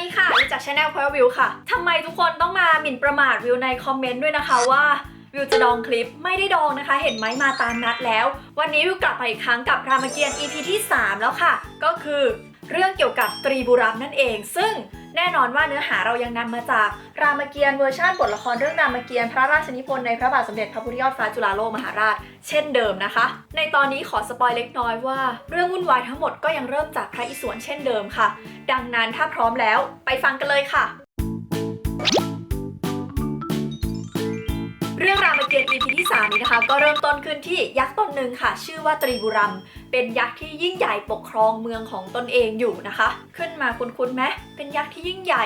ดีค่ะวิวจากช anel พอยวิวค่ะทำไมทุกคนต้องมาหมิ่นประมาทวิวในคอมเมนต์ด้วยนะคะว่าวิวจะดองคลิปไม่ได้ดองนะคะ เห็นไหมมาตามนัดแล้ว วันนี้วิวกลับมาอีกครั้งกับรามเกียรติ์ EP ที่ 3 แล้วค่ะ ก็คือเรื่องเกี่ยวกับตรีบุรัมนั่นเอง ซึ่ง แน่นอนว่าเนื้อหาเรายังนำมาจากรามเกียรติ์เวอร์ชันบทละครเรื่องรามเกียรติ์พระราชนิพนธ์ในพระบาทสมเด็จพระพุทธยอดฟ้าจุฬาโลกมหาราช เช่นเดิมนะคะ ในตอนนี้ขอสปอยเล็กน้อยว่า เรื่องวุ่นวายทั้งหมดก็ยังเริ่มจากพระอิศวรเช่นเดิมค่ะ ดังนั้นถ้าพร้อมแล้วไปฟังกันเลยค่ะ รื่องรามเกียรติ์ EP ที่ 3 นี้นะคะ ก็เริ่มต้นขึ้นที่ยักษ์ตนหนึ่งค่ะ ชื่อว่าตรีบุรัม เป็นยักษ์ที่ยิ่งใหญ่ปกครองเมืองของตนเองอยู่นะคะ ขึ้นมาคุ้นๆไหมเป็นยักษ์ที่ยิ่งใหญ่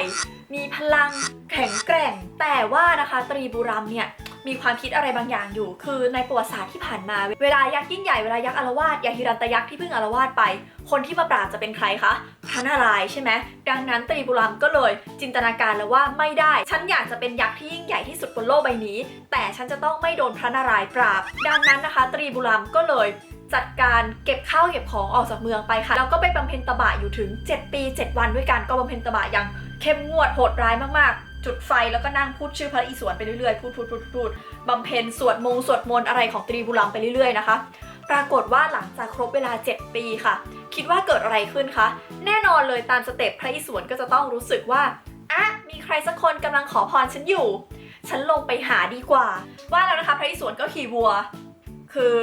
มีพลังแข็งแกร่ง แต่ว่านะคะตรีบุรัมเนี่ย มีความคิดอะไรบางอย่างอยู่ คือในประวัติศาสตร์ที่ผ่านมา เวลายักษ์ยิ่งใหญ่เวลายักษ์อารวาสยาฮิรันตยักษ์ที่เพิ่งอารวาสไป คนที่มาปราบจะเป็นใครคะพระนารายใช่ไหมดังนั้นตรีบุรัมก็เลยจินตนาการแล้วว่าไม่ได้ ฉันอยากจะเป็นยักษ์ที่ยิ่งใหญ่ที่สุดบนโลกใบนี้ แต่ฉันจะต้องไม่โดนพระนารายปราบ ดังนั้นนะคะ ตรีบุรัมก็เลยจัดการเก็บข้าวเก็บของออกจากเมืองไปค่ะ แล้วก็ไปบำเพ็ญตบะอยู่ถึง 7 ปี 7 วันด้วยกันก็บำเพ็ญตบะอย่างเข้มงวดโหดร้ายมากๆ จุดไฟแล้วก็นั่งพูดชื่อพระอิศวรไปเรื่อยๆ พูดพูดพูดพูดบำเพ็ญสวดมงสวดมนต์อะไรของตรีบุรัมไปเรื่อยๆนะคะปรากฏว่าหลังจากครบเวลา 7 ปีค่ะ คิดว่าเกิดอะไรขึ้นคะ แน่นอนเลยตามสเต็ปพระอิศวรก็จะต้องรู้สึกว่าอะมีใครสักคนกำลังขอพรฉันอยู่ ฉันลงไปหาดีกว่า ว่าแล้วนะคะพระอิศวรก็ขี่วัว คือ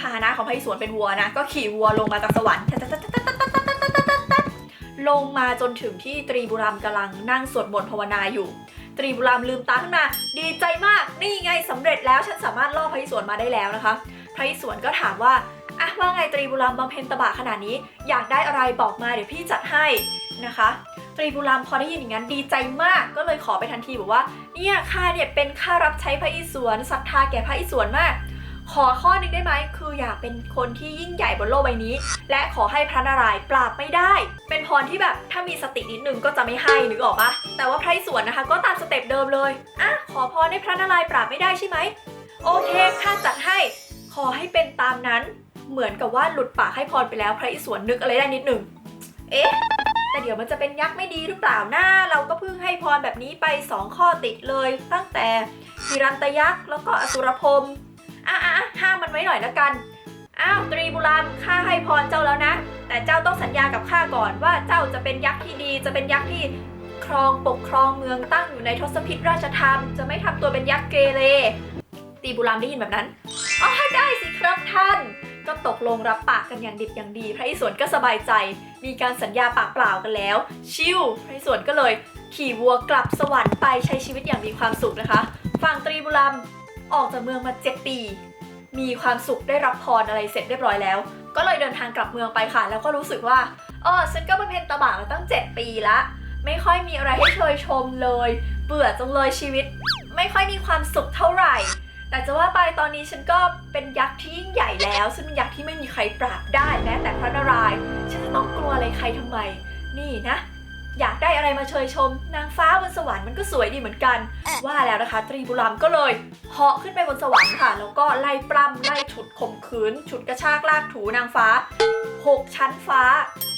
พาหนะของพระอิศวรเป็นวัวนะ ก็ขี่วัวลงมาจากสวรรค์ ลงมาจนถึงที่ตรีบุรัมกำลังนั่งสวดมนต์ภาวนาอยู่ ตรีบุรัมลืมตาขึ้นมา ดีใจมาก นี่ไงสำเร็จแล้วฉันสามารถล่อพระอิศวรมาได้แล้วนะคะ พระอิศวรก็ถามว่าอะว่าไงตรีบุรัมบำเพ็ญตบะขนาดนี้ อยากได้อะไรบอกมาเดี๋ยวพี่จัดให้นะคะ ตรีบุรัมพอได้ยินอย่างนั้นดีใจมากก็เลยขอไปทันทีบอกว่าเนี่ยข้าเนี่ยเป็นข้ารับใช้พระอิศวรศรัทธาแก่พระอิศวรมาก ขอข้อหนึงได้ไหม คืออยากเป็นคนที่ยิ่งใหญ่บนโลกใบนี้ และขอให้พระนารายณ์ปราบไม่ได้ เป็นพรที่แบบถ้ามีสตินิดนึงก็จะไม่ให้นึกออกปะแต่ว่าพระอิศวรนะคะ ก็ตามสเต็ปเดิมเลยอะขอพรให้พระนารายณ์ปราบไม่ได้ใช่ไหม โอเคข้าจัดให้ ขอให้เป็นตามนั้น เหมือนกับว่าหลุดปากให้พรไปแล้วพระอิศวรนึกอะไรได้นิดหนึ่งเอ๊ะแต่เดี๋ยวมันจะเป็นยักษ์ไม่ดีหรือเปล่านะเราก็เพิ่งให้พรแบบนี้ไป 2 ข้อติดเลย ตั้งแต่ฮิรันตยักษ์แล้วก็อสุรพรม อะอะห้ามมันไว้หน่อยละกัน อ้าวตรีบุรามข้าให้พรเจ้าแล้วนะ แต่เจ้าต้องสัญญากับข้าก่อนว่าเจ้าจะเป็นยักษ์ที่ดี จะเป็นยักษ์ที่ครองปกครองเมืองตั้งอยู่ในทศพิธราชธรรม จะไม่ทำตัวเป็นยักษ์เกเรตรีบุรามได้ยินแบบนั้นอ๋อได้สิครับท่าน ก็ตกลงรับปากกันอย่างดิบอย่างดี พระอิศวรก็สบายใจ มีการสัญญาปากเปล่ากันแล้ว ชิวพระอิศวรก็เลยขี่วัวกลับสวรรค์ไปใช้ชีวิตอย่างมีความสุขนะคะ ฝั่งตรีบุรัม ออกจากเมืองมา 7 ปี มีความสุขได้รับพรอะไรเสร็จเรียบร้อยแล้ว ก็เลยเดินทางกลับเมืองไปค่ะ แล้วก็รู้สึกว่าเออฉันก็บำเพ็ญตบะมาตั้ง 7 ปีละ ไม่ค่อยมีอะไรให้เชยชมเลย เบื่อจังเลยชีวิต ไม่ค่อยมีความสุขเท่าไหร่ แต่จะว่าไปตอนนี้ฉันก็เป็นยักษ์ที่ยิ่งใหญ่แล้วฉันเป็นยักษ์ที่ไม่มีใครปราบได้แม้แต่พระนารายณ์ฉันจะต้องกลัวอะไรใครทำไม นี่นะ อยากได้อะไรมาเชยชม นางฟ้าบนสวรรค์มันก็สวยดีเหมือนกัน ว่าแล้วนะคะ ตรีบุรัมก็เลยเหาะขึ้นไปบนสวรรค์ค่ะ แล้วก็ไล่ปล้ำไล่ฉุดข่มขืน ฉุดกระชากลากถูนางฟ้า 6 ชั้นฟ้า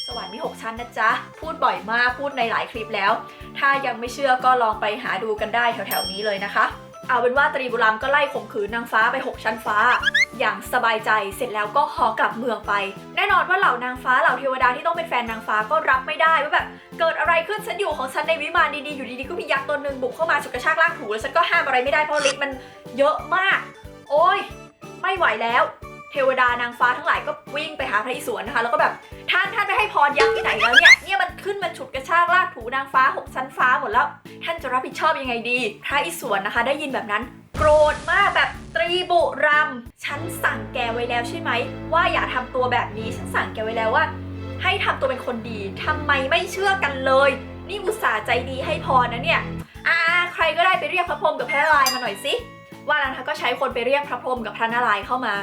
สวรรค์มี 6 ชั้นนะจ๊ะ พูดบ่อยมากพูดในหลายคลิปแล้ว ถ้ายังไม่เชื่อก็ลองไปหาดูกันได้แถวๆนี้เลยนะคะ เอาเป็นว่าตรีบุรัมก็ไล่ข่มขืนนางฟ้าไป 6 ชั้นฟ้า อย่างสบายใจเสร็จแล้วก็หอกลับเมืองไป แน่นอนว่าเหล่านางฟ้าเหล่าเทวดาที่ต้องเป็นแฟนนางฟ้าก็รับไม่ได้ว่าแบบเกิดอะไรขึ้นฉันอยู่ของฉันในวิมานดีๆอยู่ดีๆก็มียักษ์ตัวหนึ่งบุกเข้ามาฉุดกระชากลากถูแล้วฉันก็ห้ามอะไรไม่ได้เพราะฤทธิ์มันเยอะมาก โอ้ยไม่ไหวแล้ว เทวดานางฟ้าทั้งหลายก็วิ่งไปหาพระอิศวรนะคะ แล้วก็แบบ ท่านท่านไปให้พรยักษ์ที่ไหนแล้วเนี่ย เนี่ยมันขึ้นมันฉุดกระชากลากถูนางฟ้าหกชั้นฟ้าหมดแล้ว ท่านจะรับผิดชอบยังไงดี พระอิศวรนะคะ ได้ยินแบบนั้น โกรธมากแบบตรีบุรัมฉันสั่งแกไว้แล้วใช่ไหม ว่าอย่าทำตัวแบบนี้ ฉันสั่งแกไว้แล้วว่า ให้ทำตัวเป็นคนดีทำไมไม่เชื่อกันเลย นี่อุตส่าห์ใจดีให้พรนะเนี่ยอ่าใครก็ได้ไปเรียกพระพรหมกับพระนารายณ์มาหน่อยสิว่าแล้วนก็ใช้คนไปเรียกพระพรหมกับพระนารายณ์เข้ามา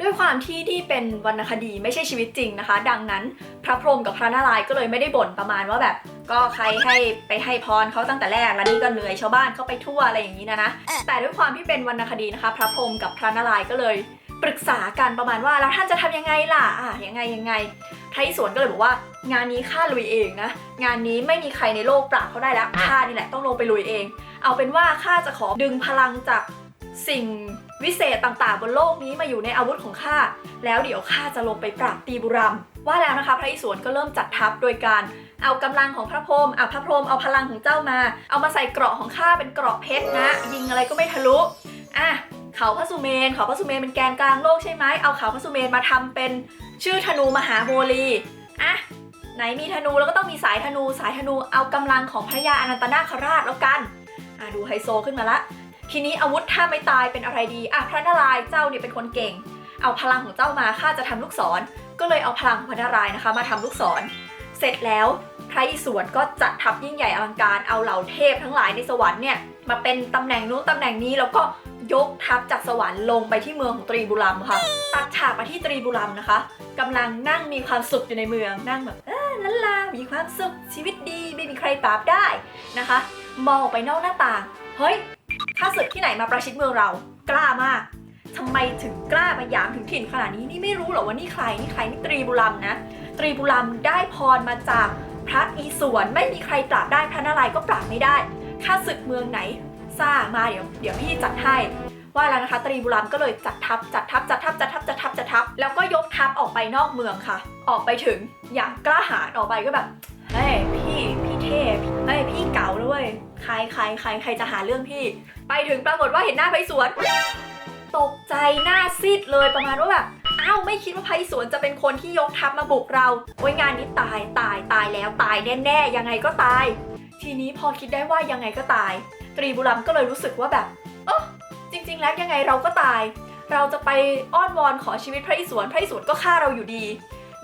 ด้วยความที่ที่เป็นวรรณคดีไม่ใช่ชีวิตจริงนะคะ ดังนั้นพระพรหมกับพระนารายณ์ก็เลยไม่ได้บ่นประมาณว่าแบบ ก็ใครให้ไปให้พรเขาตั้งแต่แรกแล้วนี่ก็เหนื่อยชาวบ้านเข้าไปทั่วอะไรอย่างนี้นะนะแต่ด้วยความที่เป็นวรรณคดีนะคะ พระพรหมกับพระนารายณ์ก็เลยปรึกษากันประมาณว่าแล้วท่านจะทำยังไงล่ะอะยังไงยังไงพระอิศวรก็เลยบอกว่างานนี้ข้าลุยเองนะ งานนี้ไม่มีใครในโลกปราบเขาได้แล้วข้านี่แหละต้องลงไปลุยเอง เอาเป็นว่าข้าจะขอดึงพลังจากสิ่ง วิเศษต่างๆ บนโลกนี้มาอยู่ในอาวุธของข้า แล้วเดี๋ยวข้าจะลงไปปราบตีบุรัม ว่าแล้วนะคะ พระอิศวรก็เริ่มจัดทัพโดยการเอากำลังของพระพรหมอะพระพรหมเอาพลังของเจ้ามา เอามาใส่เกราะของข้าเป็นเกราะเพชรนะ ยิงอะไรก็ไม่ทะลุ อะ เขาพระสุเมน เขาพระสุเมนเป็นแกนกลางโลกใช่ไหม เอาเขาพระสุเมนมาทำเป็นชื่อธนูมหาโมลีอะไหนมีธนูแล้วก็ต้องมีสายธนู สายธนูเอากำลังของพระยาอนันตนาคราชแล้วกัน อะดูไฮโซขึ้นมาละ ทีนี้อาวุธถ้าไม่ตายเป็นอะไรดีอะพระนารายณ์เจ้าเนี่ยเป็นคนเก่ง เอาพลังของเจ้ามาข้าจะทำลูกศร ก็เลยเอาพลังของพระนารายณ์นะคะ มาทำลูกศร เสร็จแล้วพระอิศวรก็จัดทัพยิ่งใหญ่อลังการเอาเหล่าเทพทั้งหลายในสวรรค์เนี่ยมาเป็นตำแหน่งนู้นตำแหน่งนี้แล้วก็ยกทัพจากสวรรค์ลงไปที่เมืองของตรีบุรัมค่ะตัดฉากมาที่ตรีบุรัมนะคะกำลังนั่งมีความสุขอยู่ในเมืองนั่งแบบเออลันลามีความสุขชีวิตดีไม่มีใครปราบได้นะคะ มองออกไปนอกหน้าต่างเฮ้ย ข้าศึกที่ไหนมาประชิดเมืองเรากล้ามากทำไมถึงกล้ามาหยามถึงถิ่นขนาดนี้นี่ไม่รู้หรอว่านี่ใครนี่ใครนี่ตรีบุรัมนะ ตรีบุรัมได้พรมาจากพระอีสวนไม่มีใครปราบได้พระนารายณ์ก็ปราบไม่ได้ข้าศึกเมืองไหนซ่ามาเดี๋ยวเดี๋ยวพี่จัดให้ว่าแล้วนะคะ ตรีบุรัมก็เลยจัดทัพจัดทัพจัดทัพจัดทัพจัดทัพจัดทัพแล้วก็ยกทัพออกไปนอกเมืองค่ะ ออกไปถึงอย่างกล้าหาญออกไปก็แบบเฮ้ยพี่พี่เทพเฮ้ยพี่เก๋าด้วย รใครใครใครจะหาเรื่องพี่ ไปถึงปรากฏว่าเห็นหน้าไพศวรตกใจหน้าซีดเลยประมาณว่าแบบอ้าวไม่คิดว่าไพศวรจะเป็นคนที่ยกทัพมาบุกเราโอ้ยงานนี้ตายตายตายแล้วตายแน่ๆยังไงก็ตาย ทีนี้พอคิดได้ว่ายังไงก็ตาย ตรีบุรัมก็เลยรู้สึกว่าแบบเออจริง ๆ แล้วยังไงเราก็ตาย เราจะไปอ้อนวอนขอชีวิตพระอิศวรพระอิศวรก็ฆ่าเราอยู่ดี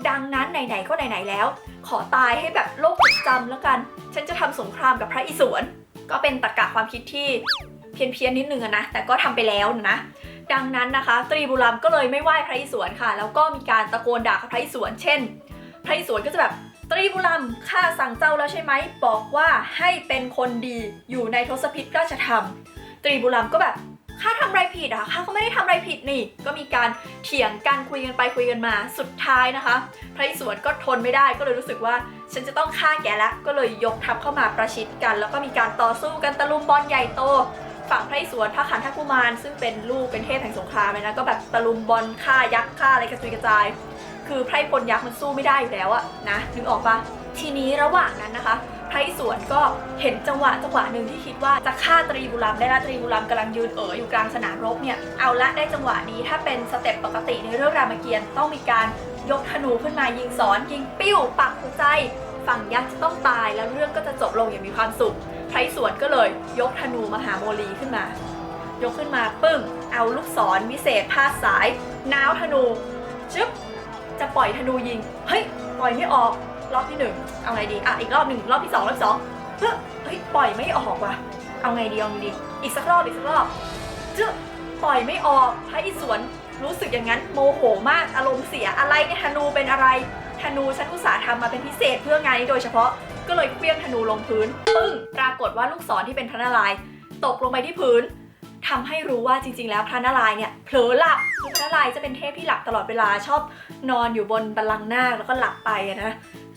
ดังนั้นไหนๆก็ไหนๆแล้ว ขอตายให้แบบโลกจดจำแล้วกัน ฉันจะทำสงครามกับพระอิศวร ก็เป็นตรรกะความคิดที่เพี้ยนเพียนๆนิดนึงนะ แต่ก็ทำไปแล้วนะ ดังนั้นนะคะ ตรีบุรัมก็เลยไม่ไหว้พระอิศวรค่ะ แล้วก็มีการตะโกนด่าพระอิศวรเช่น พระอิศวรก็จะแบบตรีบุรัมข้าสั่งเจ้าแล้วใช่ไหม บอกว่าให้เป็นคนดีอยู่ในทศพิธราชธรรม ตรีบุรัมก็แบบข้าทำอะไรผิดอะข้าก็ไม่ได้ทำอะไรผิดนี่ ก็มีการเถียงกันคุยกันไปคุยกันมา สุดท้ายนะคะ พระอิศวรก็ทนไม่ได้ก็เลยรู้สึกว่า ฉันจะต้องฆ่าแกแล้วก็เลยยกทัพเข้ามาประชิดกัน แล้วก็มีการต่อสู้กันตะลุมบอลใหญ่โต ฝั่งพระอิศวรพระขันธกุมาร ซึ่งเป็นลูกเป็นเทพแห่งสงครามเลยนะก็แบบตะลุมบอลฆ่ายักษ์ฆ่าอะไรกระจุยกระจาย คือไพรพลยักษ์มันสู้ไม่ได้อยู่แล้วอะนะนึกออกปะทีนี้ระหว่างนั้นนะคะไพรสวนก็เห็นจังหวะจังหวะหนึ่งที่คิดว่าจะฆ่าตรีบุรัมได้ละตรีบุรัมกำลังยืนเอ๋ออยู่กลางสนามรบเนี่ยเอาละได้จังหวะนี้ถ้าเป็นสเต็ปปกติในเรื่องรามเกียรติ์ต้องมีการ ยกธนูขึ้นมายิงสอนยิงปิ้วปักหัวใจ ฝั่งยักษ์จะต้องตายแล้วเรื่องก็จะจบลงอย่างมีความสุขไพร่สวนก็เลย ยกธนูมหาโมลีขึ้นมา ยกขึ้นมาปึ้ง เอาลูกศรวิเศษพาดสายน้าวธนูชึบจะปล่อยธนูยิง เฮ้ย ปล่อยไม่ออก รอบที่หนึ่งเอาไงดี อะ อีกรอบหนึ่งรอบที่สองรอบสองเฮ้ยเฮ้ยปล่อยไม่ออกว่ะ เอาไงดีเอาไงดี อีกสักรอบอีกสักรอบจึ๊บปล่อยไม่ออกพระอิศวร รู้สึกอย่างนั้นโมโหมากอารมณ์เสียอะไรเนี่ยธนูเป็นอะไรธนูฉันอุตส่าห์ทำมาเป็นพิเศษเพื่องานนี้โดยเฉพาะก็เลยเคลี้ยงธนูลงพื้นปึ้งปรากฏว่าลูกศรที่เป็นพระนารายณ์ตกลงไปที่พื้นทำให้รู้ว่าจริง ๆ แล้วพระนารายณ์เนี่ยเผลอหลับคือพระนารายณ์จะเป็นเทพที่หลับตลอดเวลาชอบนอนอยู่บนบัลลังก์นาคแล้วก็หลับไปอะนะ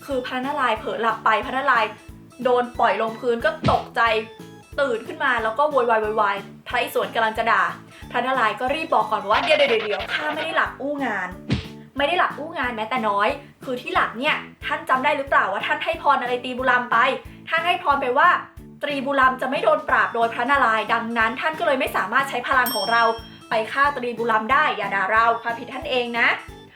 คือพระนารายณ์เผลอหลับไปพระนารายณ์โดนปล่อยลงพื้นก็ตกใจตื่นขึ้นมาแล้วก็โวยวายโวยวายพระอิศวรกำลังจะด่า พระนารายณ์ก็รีบบอกก่อนว่าเดี๋ยวเดี๋ยวเดี๋ยวข้าไม่ได้หลับอู้งาน ไม่ได้หลับอู้งานแม้แต่น้อย คือที่หลับเนี่ยท่านจำได้หรือเปล่าว่าท่านให้พรอะไรตีบุรามไป ท่านให้พรไปว่า ตรีบุรัมจะไม่โดนปราบโดยพระนารายณ์ดังนั้น ท่านก็เลยไม่สามารถใช้พลังของเรา ไปฆ่าตรีบุรัมได้อย่าด่าเราความผิดท่านเองนะ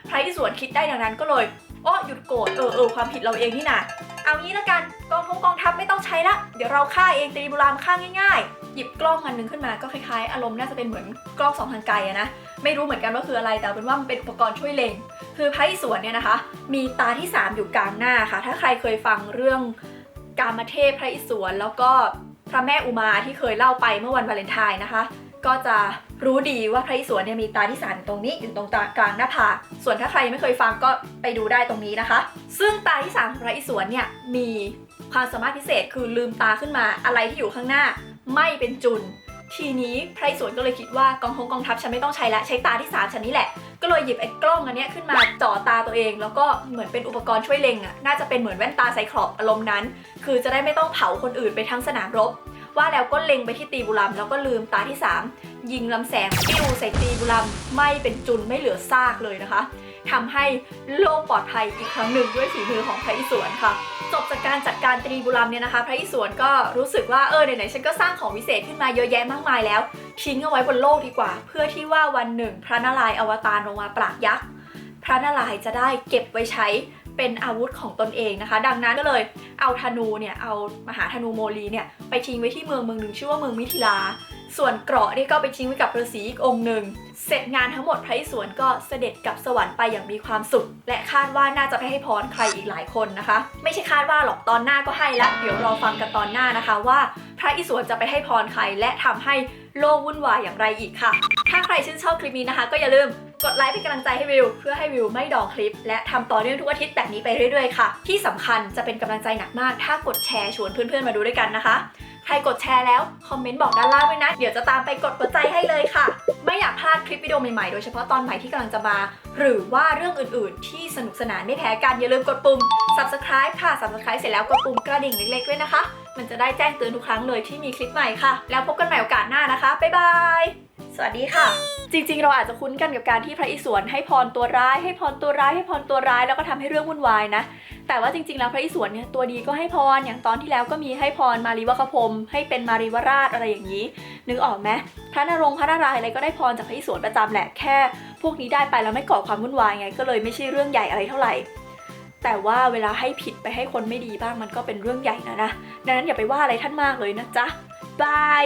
พระอิศวรคิดได้ดังนั้นก็เลยอ้อหยุดโกรธเออเออความผิดเราเองนี่นะเอางี้ละกันกองทงกองทัพไม่ต้องใช้ละ เดี๋ยวเราฆ่าเองตรีบุรัมฆ่าง่ายๆ หยิบกล้องอันหนึงขึ้นมาก็คล้ายๆ อารมณ์น่าจะเป็นเหมือนกล้องสองทางไกลอะนะ ไม่รู้เหมือนกันว่าคืออะไร แต่เป็นว่ามันเป็นอุปกรณ์ช่วยเล็ง คือพระอิศวรเนี่ยนะคะ มีตาที่ 3 อยู่กลางหน้าค่ะ ถ้าใครเคยฟังเรื่องกามเทพพระอิศวรแล้วก็พระแม่อุมาที่เคยเล่าไปเมื่อวันวาเลนไทน์นะคะ ก็จะรู้ดีว่าพระอิศวรเนี่ยมีตาที่สามอยู่ตรงนี้อยู่ตรงกลางหน้าผากส่วนถ้าใครไม่เคยฟังก็ไปดูได้ตรงนี้นะคะ ซึ่งตาที่สามของพระอิศวรเนี่ยมีความสามารถพิเศษคือลืมตาขึ้นมาอะไรที่อยู่ข้างหน้า ไม่เป็นจุน ทีนี้ไพรสวนก็เลยคิดว่ากองทงกองทัพฉันไม่ต้องใช้ละใช้ตาที่สามฉันนี่แหละ ก็เลยหยิบไอ้กล้องอันเนี้ยขึ้นมาจ่อตาตัวเอง แล้วก็เหมือนเป็นอุปกรณ์ช่วยเล็งอะน่าจะเป็นเหมือนแว่นตาไซคลอปอารมณ์นั้น คือจะได้ไม่ต้องเผาคนอื่นไปทั้งสนามรบ ว่าแล้วก็เล็งไปที่ตีบุรัมแล้วก็ลืมตาที่ 3 ยิงลำแสงปิ้วใส่ตีบุรัมไม่เป็นจุนไม่เหลือซากเลยนะคะ ทำให้โลกปลอดภัยอีกครั้งหนึ่งด้วยฝีมือของพระอิศวรค่ะ จบจากการจัดการตรีบุรัมเนี่ยนะคะ พระอิศวรก็รู้สึกว่าเออไหนๆฉันก็สร้างของวิเศษขึ้นมาเยอะแยะมากมายแล้ว ทิ้งเอาไว้บนโลกดีกว่า เพื่อที่ว่าวันหนึ่ง พระนารายณ์อวตารลงมาปราบยักษ์พระนารายณ์จะได้เก็บไว้ใช้เป็นอาวุธของตนเองนะคะ ดังนั้นก็เลยเอาธนูเนี่ยเอามหาธนูโมลีเนี่ยไปทิ้งไว้ที่เมืองเมืองหนึ่งชื่อว่าเมืองมิถิลา ส่วนเกราะนี่ก็ไปทิ้งไว้กับฤาษีอีกองค์หนึ่ง เสร็จงานทั้งหมดพระอิศวรก็เสด็จกลับสวรรค์ไปอย่างมีความสุข และคาดว่าน่าจะไปให้พรใครอีกหลายคนนะคะ ไม่ใช่คาดว่าหรอกตอนหน้าก็ให้ละเดี๋ยวรอฟังกันตอนหน้านะคะว่า พระอิศวรจะไปให้พรใครและทำให้โลกวุ่นวายอย่างไรอีกค่ะ ถ้าใครชื่นชอบคลิปนี้นะคะ ก็อย่าลืมกดไลค์เป็นกำลังใจให้วิว เพื่อให้วิวไม่ดองคลิป และทำต่อเนื่องทุกอาทิตย์แบบนี้ไปเรื่อยๆค่ะ ที่สำคัญจะเป็นกำลังใจหนักมาก ถ้ากดแชร์ชวนเพื่อนๆมาดูด้วยกันนะคะ ใครกดแชร์แล้ว คอมเมนต์บอกด้านล่างด้วยนะ เดี๋ยวจะตามไปกดหัวใจให้เลยค่ะ ไม่อยากพลาดคลิปวิดีโอใหม่ๆ โดยเฉพาะตอนใหม่ที่กำลังจะมา หรือว่าเรื่องอื่นๆ ที่สนุกสนานไม่แพ้กันอย่าลืมกดปุ่ม subscribe ค่ะ subscribe เสร็จแล้วกดปุ่มกระดิ่งเล็กๆด้วยนะคะ มันจะได้แจ้งเตือนทุกครั้งเลยที่มีคลิปใหม่ค่ะ แล้วพบกันใหม่โอกาสหน้านะคะบ๊ายบาย สวัสดีค่ะ จริงๆ เราอาจจะคุ้นกันกับการที่พระอิศวรให้พรตัวร้าย ให้พรตัวร้าย ให้พรตัวร้ายแล้วก็ทำให้เรื่องวุ่นวายนะ แต่ว่าจริงๆ แล้วพระอิศวรเนี่ยตัวดีก็ให้พรอย่างตอนที่แล้วก็มีให้พรมารีวคพรมให้เป็นมารีวราชอะไรอย่างนี้ นึกออกไหมพระนรงค์พระนารายณ์อะไรก็ได้พรจากพระอิศวรประจำแหละแค่ พวกนี้ได้ไปแล้วไม่ก่อความวุ่นวายไง ก็เลยไม่ใช่เรื่องใหญ่อะไรเท่าไหร่แต่ว่าเวลาให้ผิดไปให้คนไม่ดีบ้างมันก็เป็นเรื่องใหญ่นะนะ ดังนั้นอย่าไปว่าอะไรท่านมากเลยนะจ๊ะบาย